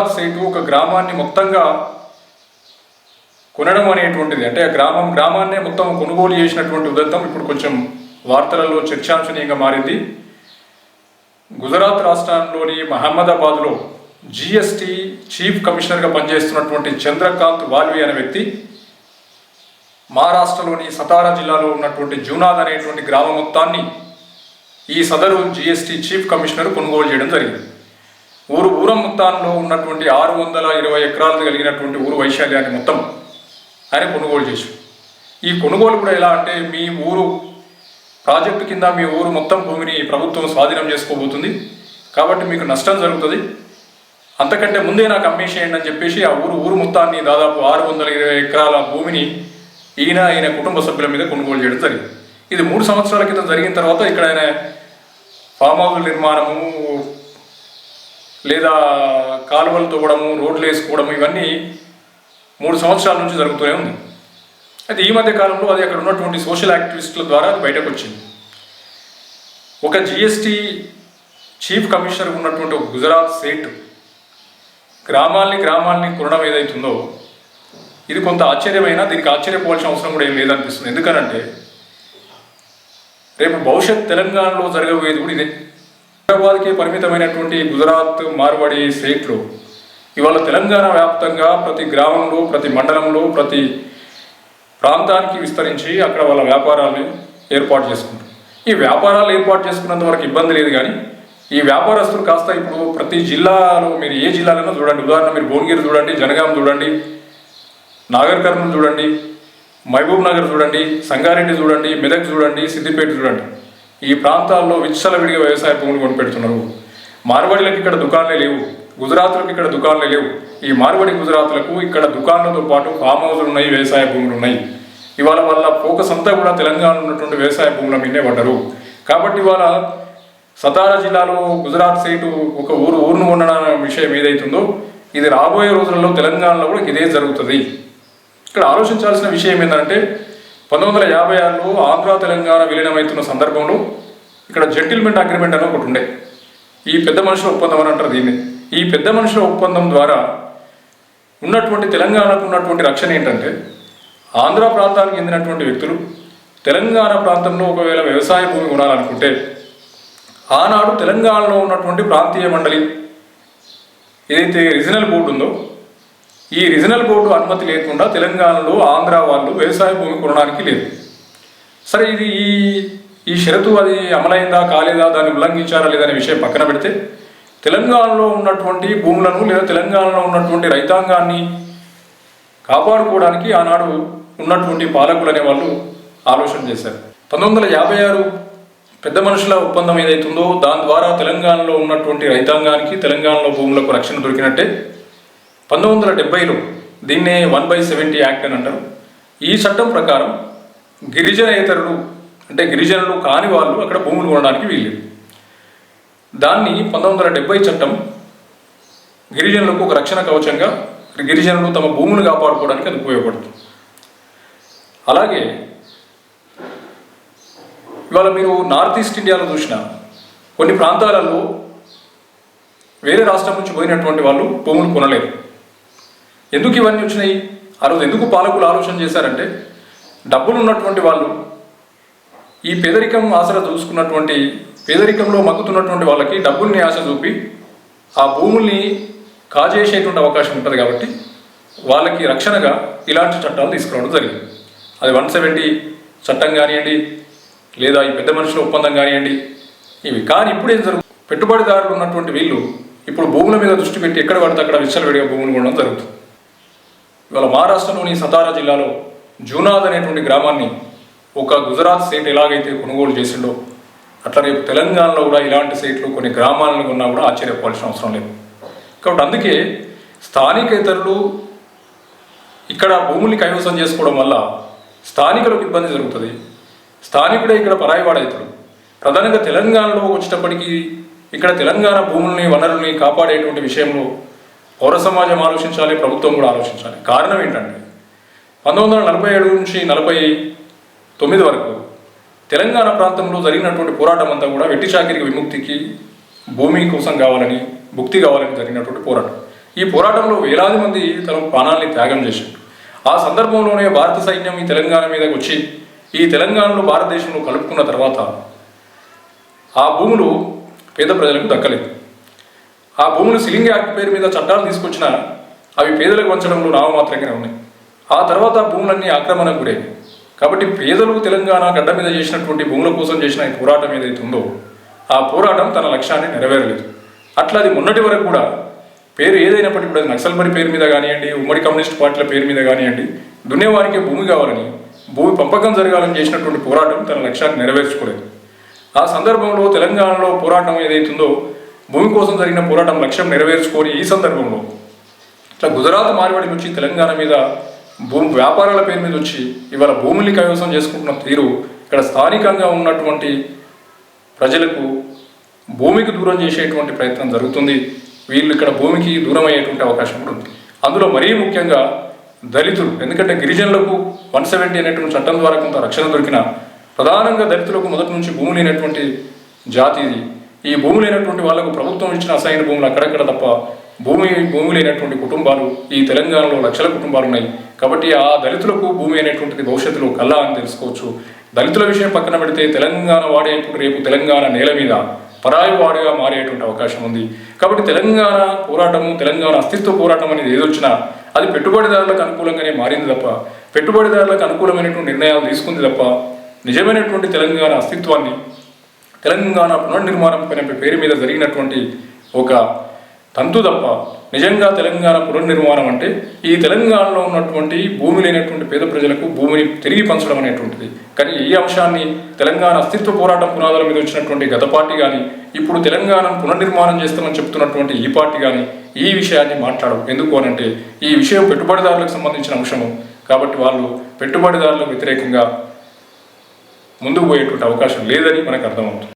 Gujarat site ఒక గ్రామాన్ని మొత్తంగా కొనడం అనేటువంటిది. అంటే ఆ గ్రామం గ్రామాన్నే మొత్తం కొనుగోలు చేసినటువంటి ఉదంతం ఇప్పుడు కొంచెం వార్తలలో చర్చాంశనీయంగా మారింది. గుజరాత్ రాష్ట్రంలోని మహమ్మదాబాద్లో జిఎస్టి చీఫ్ కమిషనర్గా పనిచేస్తున్నటువంటి చంద్రకాంత్ వాల్వి అనే వ్యక్తి మహారాష్ట్రలోని సతారా జిల్లాలో ఉన్నటువంటి జూనాద్ అనేటువంటి గ్రామ మొత్తాన్ని ఈ సదరు జిఎస్టి చీఫ్ కమిషనర్ కొనుగోలు చేయడం జరిగింది. ఊరు ఊరం మొత్తంలో ఉన్నటువంటి ఆరు వందల ఇరవై ఎకరాలు కలిగినటువంటి ఊరు వైశాల్యాన్ని మొత్తం ఆయన కొనుగోలు చేశారు. ఈ కొనుగోలు కూడా ఎలా అంటే మీ ఊరు ప్రాజెక్టు కింద మీ ఊరు మొత్తం భూమిని ప్రభుత్వం స్వాధీనం చేసుకోబోతుంది. కాబట్టి మీకు నష్టం జరుగుతుంది. అంతకంటే ముందే నాకు అమ్మేసేయండి అని చెప్పేసి ఆ ఊరు ఊరు మొత్తాన్ని దాదాపు ఆరు వందల ఇరవై ఎకరాల భూమిని ఈయన ఈయన కుటుంబ సభ్యుల మీద కొనుగోలు చేయడం జరిగింది. ఇది మూడు సంవత్సరాల క్రితం జరిగిన తర్వాత ఇక్కడ ఆయన ఫామ్ హౌస్ నిర్మాణము లేదా కాలువలు తవ్వడము రోడ్లు వేసుకోవడము ఇవన్నీ మూడు సంవత్సరాల నుంచి జరుగుతూనే ఉంది. అయితే ఈ మధ్య కాలంలో అది అక్కడ ఉన్నటువంటి సోషల్ యాక్టివిస్టుల ద్వారా అది బయటకు వచ్చింది. ఒక జిఎస్టి చీఫ్ కమిషనర్ ఉన్నటువంటి ఒక గుజరాత్ స్టేట్ గ్రామాల్ని గ్రామాల్ని కొనడం ఏదైతుందో ఇది కొంత ఆశ్చర్యమైనా దీనికి ఆశ్చర్యపోవాల్సిన అవసరం కూడా ఏం లేదనిపిస్తుంది. ఎందుకనంటే రేపు భవిష్యత్ తెలంగాణలో జరగబోయేది కూడా ఇదే. హైదరాబాద్కే పరిమితమైనటువంటి గుజరాత్ మార్వాడి స్టేట్లు ఇవాళ తెలంగాణ వ్యాప్తంగా ప్రతి గ్రామంలో ప్రతి మండలంలో ప్రతి ప్రాంతానికి విస్తరించి అక్కడ వాళ్ళ వ్యాపారాలను ఏర్పాటు చేసుకుంటారు. ఈ వ్యాపారాలు ఏర్పాటు చేసుకున్నంత వరకు ఇబ్బంది లేదు కానీ ఈ వ్యాపారస్తులు కాస్త ఇప్పుడు ప్రతి జిల్లాలో మీరు ఏ జిల్లాలైనా చూడండి. ఉదాహరణ మీరు భువనగిరి చూడండి జనగాం చూడండి నాగర్ కర్నూలు చూడండి మహబూబ్ నగర్ చూడండి సంగారెడ్డి చూడండి మెదక్ చూడండి సిద్దిపేట చూడండి. ఈ ప్రాంతాల్లో విచ్చలవిడిగా వ్యవసాయ భూములు కొనిపెడుతున్నారు. మార్వాడీలకు ఇక్కడ దుకాణాలే లేవు. గుజరాత్లకు ఇక్కడ దుకాణాలే లేవు. ఈ మార్వాడి గుజరాత్లకు ఇక్కడ దుకాణాలతో పాటు ఫామ్ హౌస్లు ఉన్నాయి వ్యవసాయ భూములు ఉన్నాయి. ఇవాళ వాళ్ళ ఫోకస్ అంతా కూడా తెలంగాణలో ఉన్నటువంటి వ్యవసాయ భూముల మీదే పడ్డరు. కాబట్టి ఇవాళ సతారా జిల్లాలో గుజరాత్ సైటు ఒక ఊరు ఊరును ఉండడం విషయం ఏదైతుందో ఇది రాబోయే రోజులలో తెలంగాణలో కూడా ఇదే జరుగుతుంది. ఇక్కడ ఆలోచించాల్సిన విషయం ఏంటంటే పంతొమ్మిది వందల యాభై ఆరులో ఆంధ్ర తెలంగాణ విలీనమవుతున్న సందర్భంలో ఇక్కడ జెంటిల్మెంట్ అగ్రిమెంట్ అని ఒకటి ఉండే. ఈ పెద్ద మనుషుల ఒప్పందం అని అంటారు దీన్ని. ఈ పెద్ద మనుషుల ఒప్పందం ద్వారా ఉన్నటువంటి తెలంగాణకు ఉన్నటువంటి రక్షణ ఏంటంటే ఆంధ్ర ప్రాంతానికి చెందినటువంటి వ్యక్తులు తెలంగాణ ప్రాంతంలో ఒకవేళ వ్యవసాయ భూమి కొనాలనుకుంటే ఆనాడు తెలంగాణలో ఉన్నటువంటి ప్రాంతీయ మండలి ఏదైతే రీజనల్ బోర్డు ఉందో ఈ రీజనల్ బోర్డు అనుమతి లేకుండా తెలంగాణలో ఆంధ్ర వాళ్ళు వ్యవసాయ భూమి కొనడానికి లేదు. సరే ఇది ఈ ఈ షరతు అది అమలైందా కాలేదా దాన్ని ఉల్లంఘించారా లేదనే విషయం పక్కన పెడితే తెలంగాణలో ఉన్నటువంటి భూములను లేదా తెలంగాణలో ఉన్నటువంటి రైతాంగాన్ని కాపాడుకోవడానికి ఆనాడు ఉన్నటువంటి పాలకులు అనే వాళ్ళు ఆలోచన చేశారు. పంతొమ్మిది వందల యాభై ఆరు పెద్ద మనుషుల ఒప్పందం ఏదైతుందో దాని ద్వారా తెలంగాణలో ఉన్నటువంటి రైతాంగానికి తెలంగాణలో భూములకు రక్షణ దొరికినట్టే పంతొమ్మిది వందల డెబ్బైలో దీన్నే వన్ బై సెవెంటీ యాక్ట్ అని అంటారు. ఈ చట్టం ప్రకారం గిరిజనేతరులు అంటే గిరిజనులు కాని వాళ్ళు అక్కడ భూములు కొనడానికి వీల్లేదు. దాన్ని పంతొమ్మిది వందల డెబ్బై చట్టం గిరిజనులకు ఒక రక్షణ కవచంగా గిరిజనులు తమ భూములు కాపాడుకోవడానికి అది ఉపయోగపడుతుంది. అలాగే ఇవాళ మీరు నార్త్ ఈస్ట్ ఇండియాలో చూసిన కొన్ని ప్రాంతాలలో వేరే రాష్ట్రం నుంచి పోయినటువంటి వాళ్ళు భూములు కొనలేరు. ఎందుకు ఇవన్నీ వచ్చినాయి? ఆ రోజు ఎందుకు పాలకులు ఆలోచన చేశారంటే డబ్బులు ఉన్నటువంటి వాళ్ళు ఈ పేదరికం ఆసరా చూసుకున్నటువంటి పేదరికంలో మగ్గుతున్నటువంటి వాళ్ళకి డబ్బుల్ని ఆశ చూపి ఆ భూముల్ని కాజేసేటువంటి అవకాశం ఉంటుంది కాబట్టి వాళ్ళకి రక్షణగా ఇలాంటి చట్టాలు తీసుకురావడం జరిగింది. అది వన్ సెవెంటీ చట్టం కానివ్వండి లేదా ఈ పెద్ద మనుషుల ఒప్పందం కానివ్వండి ఇవి. కానీ ఇప్పుడు ఏం జరుగుతుంది పెట్టుబడిదారులు ఉన్నటువంటి వీళ్ళు ఇప్పుడు భూముల మీద దృష్టి పెట్టి ఎక్కడ పడితే అక్కడ విచ్చలవిడిగా భూములు కొనడం జరుగుతుంది. ఇవాళ మహారాష్ట్రలోని సతారా జిల్లాలో జూనాద్ అనేటువంటి గ్రామాన్ని ఒక గుజరాత్ స్టేట్ ఎలాగైతే కొనుగోలు చేసిండో అట్లా రేపు తెలంగాణలో కూడా ఇలాంటి సైట్లు కొన్ని గ్రామాలను ఉన్నా కూడా ఆశ్చర్యపోవాల్సిన అవసరం లేదు. కాబట్టి అందుకే స్థానికేతరులు ఇక్కడ భూముల్ని కైవసం చేసుకోవడం వల్ల స్థానికులకు ఇబ్బంది జరుగుతుంది. స్థానికుడే ఇక్కడ పరాయివాడవుతాడు ప్రధానంగా తెలంగాణలో వచ్చేటప్పటికీ ఇక్కడ తెలంగాణ భూముల్ని వనరుల్ని కాపాడేటువంటి విషయంలో పౌర సమాజం ఆలోచించాలి ప్రభుత్వం కూడా ఆలోచించాలి. కారణం ఏంటంటే పంతొమ్మిది వందల నలభై ఏడు నుంచి నలభై తొమ్మిది వరకు తెలంగాణ ప్రాంతంలో జరిగినటువంటి పోరాటం అంతా కూడా వెట్టి చాకిరికి విముక్తికి భూమి కోసం కావాలని భుక్తి కావాలని జరిగినటువంటి పోరాటం. ఈ పోరాటంలో వేలాది మంది తన ప్రాణాలని త్యాగం చేశారు. ఆ సందర్భంలోనే భారత సైన్యం ఈ తెలంగాణ మీదకి వచ్చి ఈ తెలంగాణలో భారతదేశంలో కలుపుకున్న తర్వాత ఆ భూములు పేద ప్రజలకు దక్కలేదు. ఆ భూములు సిలింగ్ యాక్ట్ పేరు మీద చట్టాలు తీసుకొచ్చిన అవి పేదలకు వంచడంలో నామమాత్రంగానే ఉన్నాయి. ఆ తర్వాత భూములన్నీ ఆక్రమణకు గురేవి కాబట్టి పేదలు తెలంగాణ గడ్డ మీద చేసినటువంటి భూముల కోసం చేసిన ఈ పోరాటం ఏదైతే ఉందో ఆ పోరాటం తన లక్ష్యాన్ని నెరవేరలేదు. అట్లా అది మొన్నటి వరకు కూడా పేరు ఏదైనప్పటికీ కూడా అది నక్సల్బరి పేరు మీద కానివ్వండి ఉమ్మడి కమ్యూనిస్ట్ పార్టీల పేరు మీద కానివ్వండి దున్నేవారికి భూమి కావాలని భూమి పంపకం జరగాలని చేసినటువంటి పోరాటం తన లక్ష్యాన్ని నెరవేర్చుకోలేదు. ఆ సందర్భంలో తెలంగాణలో పోరాటం ఏదైతుందో భూమి కోసం జరిగిన పోరాటం లక్ష్యం నెరవేర్చుకొని ఈ సందర్భంలో ఇట్లా గుజరాత్ మార్వాడి నుంచి తెలంగాణ మీద భూమి వ్యాపారాల పేరు మీద వచ్చి ఇవాళ భూముల్ని కైవసం చేసుకుంటున్న తీరు ఇక్కడ స్థానికంగా ఉన్నటువంటి ప్రజలకు భూమికి దూరం చేసేటువంటి ప్రయత్నం జరుగుతుంది. వీళ్ళు ఇక్కడ భూమికి దూరం అయ్యేటువంటి అవకాశం కూడా ఉంది. అందులో మరీ ముఖ్యంగా దళితులు ఎందుకంటే గిరిజనులకు వన్ సెవెంటీ అనేటువంటి చట్టం ద్వారా కొంత రక్షణ దొరికిన ప్రధానంగా దళితులకు మొదటి నుంచి భూమి లేనటువంటి జాతి ఇది. ఈ భూమి లేనటువంటి వాళ్ళకు ప్రభుత్వం ఇచ్చిన అసైన్ భూములు అక్కడక్కడ తప్ప భూమి భూమి లేనటువంటి కుటుంబాలు ఈ తెలంగాణలో లక్షల కుటుంబాలు ఉన్నాయి. కాబట్టి ఆ దళితులకు భూమి అనేటువంటిది భవిష్యత్తులో కల్లా అని తెలుసుకోవచ్చు. దళితుల విషయం పక్కన పెడితే తెలంగాణ వాడే రేపు తెలంగాణ నేల మీద పరాయి వాడిగా మారేటువంటి అవకాశం ఉంది. కాబట్టి తెలంగాణ పోరాటము తెలంగాణ అస్తిత్వ పోరాటం అనేది ఏదొచ్చినా అది పెట్టుబడిదారులకు అనుకూలంగానే మారింది తప్ప పెట్టుబడిదారులకు అనుకూలమైనటువంటి నిర్ణయాలు తీసుకుంది తప్ప నిజమైనటువంటి తెలంగాణ అస్తిత్వాన్ని తెలంగాణ పునర్నిర్మాణం అనే పేరు మీద జరిగినటువంటి ఒక తంతు తప్ప నిజంగా తెలంగాణ పునర్నిర్మాణం అంటే ఈ తెలంగాణలో ఉన్నటువంటి భూమి లేనటువంటి పేద ప్రజలకు భూమిని తిరిగి పంచడం అనేటువంటిది. కానీ ఈ అంశాన్ని తెలంగాణ అస్తిత్వ పోరాటం పునాదుల మీద వచ్చినటువంటి గత పార్టీ కానీ ఇప్పుడు తెలంగాణను పునర్నిర్మాణం చేస్తామని చెప్తున్నటువంటి ఈ పార్టీ కానీ ఈ విషయాన్ని మాట్లాడవు. ఎందుకు అనంటే ఈ విషయం పెట్టుబడిదారులకు సంబంధించిన అంశము. కాబట్టి వాళ్ళు పెట్టుబడిదారులకు వ్యతిరేకంగా ముందుకు పోయేటువంటి అవకాశం లేదని మనకు అర్థమవుతుంది.